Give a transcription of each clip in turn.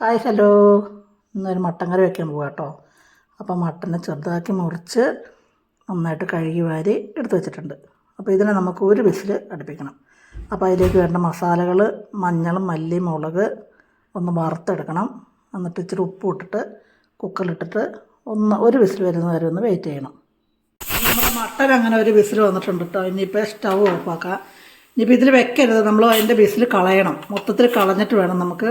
Hi hello. ഇന്നൊരു mutton curry വെക്കാൻ പോവാം കേട്ടോ അപ്പോൾ മട്ടനെ ചെറുതാക്കി മുറിച്ച് നന്നായിട്ട് കഴുകി വാരി എടുത്ത് വെച്ചിട്ടുണ്ട്. അപ്പോൾ ഇതിനെ നമുക്ക് ഒരു വിസിൽ അടുപ്പിക്കണം. അപ്പോൾ അതിലേക്ക് വേണ്ട മസാലകൾ മഞ്ഞളും മല്ലി മുളക് ഒന്ന് വറുത്തെടുക്കണം. എന്നിട്ട് ഇച്ചിരി ഉപ്പ് ഇട്ടിട്ട് കുക്കറിലിട്ടിട്ട് ഒന്ന് ഒരു വിസിൽ വരുന്ന വരെ ഒന്ന് വെയിറ്റ് ചെയ്യണം. നമ്മുടെ മട്ടൻ അങ്ങനെ ഒരു വിസിൽ വന്നിട്ടുണ്ട് കേട്ടോ ഇനിയിപ്പോൾ സ്റ്റവ് ഓഫാക്കാം. ഇനിയിപ്പോൾ ഇതിൽ വെക്കരുത്. നമ്മൾ അതിന്റെ വിസിൽ കളയണം. മൊത്തത്തിൽ കളഞ്ഞിട്ട് വേണം നമുക്ക്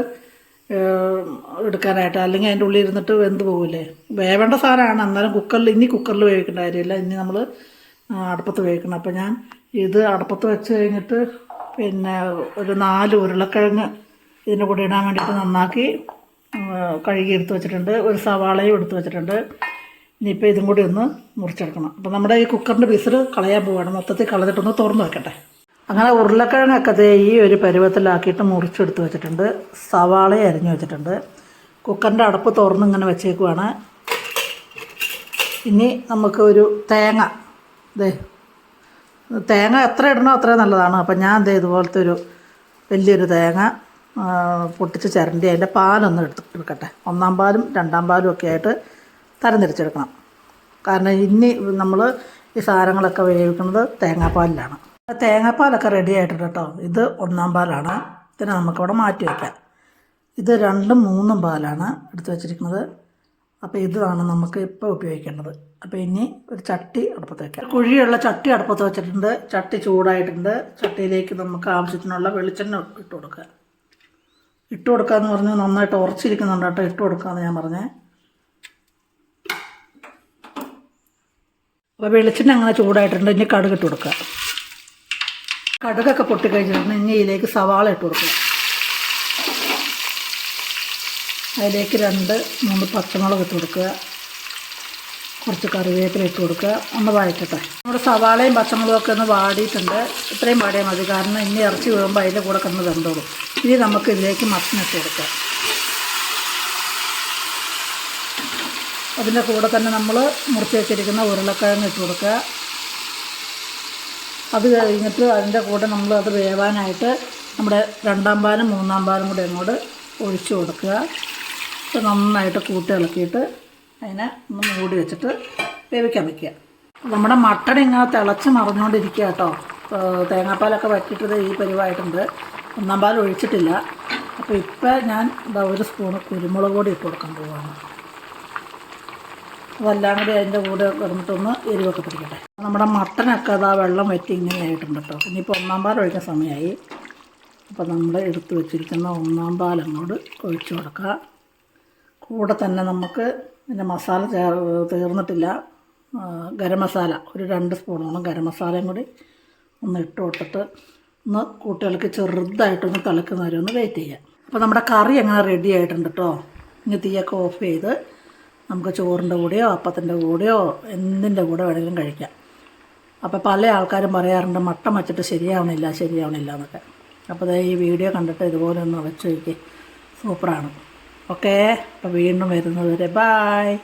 എടുക്കാനായിട്ട്. അല്ലെങ്കിൽ അതിന്റെ ഉള്ളിൽ ഇരുന്നിട്ട് വെന്ത് പോകില്ലേ വേവേണ്ട സാധനമാണ്. എന്നാലും കുക്കറിൽ ഇനി കുക്കറിൽ വേവിക്കേണ്ട കാര്യമില്ല. ഇനി നമ്മൾ അടുപ്പത്ത് വേവിക്കണം. അപ്പോൾ ഞാൻ ഇത് അടുപ്പത്ത് വെച്ച് കഴിഞ്ഞിട്ട് പിന്നെ ഒരു നാല് ഉരുളക്കിഴങ്ങ് ഇതിന്റെ കൂടെ ഇടാൻ വേണ്ടിയിട്ട് നന്നാക്കി കഴുകി എടുത്ത് വെച്ചിട്ടുണ്ട്. ഒരു സവാളയും എടുത്ത് വെച്ചിട്ടുണ്ട്. ഇനിയിപ്പോൾ ഇതും കൂടി ഒന്ന് മുറിച്ചെടുക്കണം. അപ്പോൾ നമ്മുടെ ഈ കുക്കറിന്റെ വിസിൽ കളയാൻ പോവുകയാണ് മൊത്തത്തിൽ കളഞ്ഞിട്ടൊന്ന് തുറന്ന് വെക്കട്ടെ. അങ്ങനെ ഉരുളക്കിഴങ്ങൊക്കെ ദേ ഈ ഒരു പരുവത്തിലാക്കിയിട്ട് മുറിച്ചെടുത്ത് വെച്ചിട്ടുണ്ട്. സവാള അരിഞ്ഞു വെച്ചിട്ടുണ്ട്. കുക്കറിന്റെ അടപ്പ് തുറന്ന് ഇങ്ങനെ വെച്ചേക്കുവാണ്. ഇനി നമുക്ക് ഒരു തേങ്ങ. ദേ തേങ്ങ എത്ര ഇടണോ അത്രയും നല്ലതാണ്. അപ്പം ഞാൻ ദേ ഇതുപോലത്തെ ഒരു വലിയൊരു തേങ്ങ പൊട്ടിച്ച് ചിരണ്ടി അതിന്റെ പാലൊന്ന് എടുത്ത് എടുക്കട്ടെ. ഒന്നാം പാലും രണ്ടാം പാലും ഒക്കെ ആയിട്ട് തരംതിരിച്ചെടുക്കണം. കാരണം ഇനി നമ്മൾ ഈ സാധനങ്ങളൊക്കെ വേവിക്കുന്നത് തേങ്ങാപ്പാലിലാണ്. തേങ്ങാപ്പാലൊക്കെ റെഡി ആയിട്ടുണ്ട് കേട്ടോ ഇത് ഒന്നാം പാലാണ്. ഇതിനെ നമുക്കവിടെ മാറ്റി വയ്ക്കാം ഇത് രണ്ടും മൂന്നും പാലാണ് എടുത്തു വെച്ചിരിക്കുന്നത്. അപ്പോൾ ഇതാണ് നമുക്ക് ഇപ്പോൾ ഉപയോഗിക്കേണ്ടത്. അപ്പോൾ ഇനി ഒരു ചട്ടി അടുപ്പത്ത് വയ്ക്കാം കുഴിയുള്ള ചട്ടി അടുപ്പത്ത് വെച്ചിട്ടുണ്ട്. ചട്ടി ചൂടായിട്ടുണ്ട്. ചട്ടിയിലേക്ക് നമുക്ക് ആവശ്യത്തിനുള്ള വെളിച്ചെണ്ണ ഇട്ട് കൊടുക്കുക. ഇട്ട് കൊടുക്കുക എന്ന് പറഞ്ഞാൽ നന്നായിട്ട് ഉറച്ചിരിക്കുന്നുണ്ട് കേട്ടോ ഇട്ട് കൊടുക്കാമെന്ന് ഞാൻ പറഞ്ഞേ. അപ്പോൾ വെളിച്ചെണ്ണ അങ്ങനെ ചൂടായിട്ടുണ്ട്. ഇനി കടുക് ഇട്ട് കൊടുക്കുക. കടുകൊക്കെ പൊട്ടിക്കഴിഞ്ഞിട്ടുണ്ട് ഇനി ഇതിലേക്ക് സവാള ഇട്ട് കൊടുക്കുക അതിലേക്ക് രണ്ട് മൂന്ന് പച്ചമുളക് ഇട്ട് കൊടുക്കുക. കുറച്ച് കറിവേപ്പില ഇട്ട് കൊടുക്കുക. ഒന്ന് വഴറ്റട്ടെ. നമ്മുടെ സവാളയും പച്ചമുളകും ഒക്കെ ഒന്ന് വാടിയിട്ടുണ്ട്. ഇത്രയും വാടിയാൽ മതി. കാരണം ഇനി ഇറച്ചി വീഴുമ്പോൾ അതിന്റെ കൂടെ കിടന്ന് വെന്തോളും. ഇനി നമുക്ക് ഇതിലേക്ക് ഇട്ട് കൊടുക്കാം. അതിന്റെ കൂടെ തന്നെ നമ്മൾ മുറിച്ച് വെച്ചിരിക്കുന്ന ഉരുളക്കിഴങ്ങ് ഇട്ട് കൊടുക്കുക. അത് കഴിഞ്ഞിട്ട് അതിന്റെ കൂടെ നമ്മൾ അത് വേവാനായിട്ട് നമ്മുടെ രണ്ടാം പാലും മൂന്നാം പാലും കൂടെ അങ്ങോട്ട് ഒഴിച്ചു കൊടുക്കുക. നന്നായിട്ട് കൂട്ടി ഇളക്കിയിട്ട് അതിനെ ഒന്ന് മൂടി വെച്ചിട്ട് വേവിക്കാൻ വയ്ക്കുക നമ്മുടെ മട്ടൺ ഇങ്ങനെ തിളച്ച് മറിഞ്ഞുകൊണ്ടിരിക്കുക കേട്ടോ. തേങ്ങാപ്പാലൊക്കെ വറ്റിയിട്ടത് ഈ പരിവായിട്ടുണ്ട്. ഒന്നാം പാൽ ഒഴിച്ചിട്ടില്ല. അപ്പോൾ ഇപ്പം ഞാൻ ഒരു സ്പൂണ് കുരുമുളക് പൊടി ഇട്ട് കൊടുക്കാൻ പോവുകയാണ് അതെല്ലാം കൂടി അതിന്റെ കൂടെ കിടന്നിട്ടൊന്ന് എരിവൊക്കെ പിടിക്കട്ടെ. നമ്മുടെ മട്ടനൊക്കെ അതാ വെള്ളം വറ്റി ഇങ്ങനെ ആയിട്ടുണ്ട് കേട്ടോ. ഇനിയിപ്പോൾ ഒന്നാം പാൽ ഒഴിക്കാൻ സമയമായി അപ്പോൾ നമ്മൾ എടുത്ത് വെച്ചിരിക്കുന്ന ഒന്നാം പാൽ അങ്ങോട്ട് ഒഴിച്ചു കൊടുക്കുക. കൂടെ തന്നെ നമുക്ക് പിന്നെ മസാല ചേർ തീർന്നിട്ടില്ല. ഗരം മസാല ഒരു രണ്ട് സ്പൂണോളം ഗരം മസാലയും കൂടി ഒന്ന് ഇട്ട് കൊടുത്തിട്ട് ഒന്ന് കുട്ടികൾക്ക് ചെറുതായിട്ടൊന്ന് തിളക്കുന്ന ഒന്ന് വെയിറ്റ് ചെയ്യാം അപ്പോൾ നമ്മുടെ കറി അങ്ങനെ റെഡി ആയിട്ടുണ്ട് കേട്ടോ. ഇനി തീയൊക്കെ ഓഫ് ചെയ്ത് നമുക്ക് ചോറിന്റെ കൂടെയോ അപ്പത്തിന്റെ കൂടെയോ എന്തിന്റെ കൂടെ വേണമെങ്കിലും കഴിക്കാം. അപ്പോൾ പല ആൾക്കാരും പറയാറുണ്ട് മട്ടൻ വച്ചിട്ട് ശരിയാവണില്ല ശരിയാവണില്ല എന്നൊക്കെ. അപ്പോൾ ഈ വീഡിയോ കണ്ടിട്ട് ഇതുപോലെ ഒന്ന് വെച്ച് നോക്കി. സൂപ്പറാണ്. ഓക്കേ അപ്പോൾ വീണ്ടും വരുന്നത് വരെ ബായ്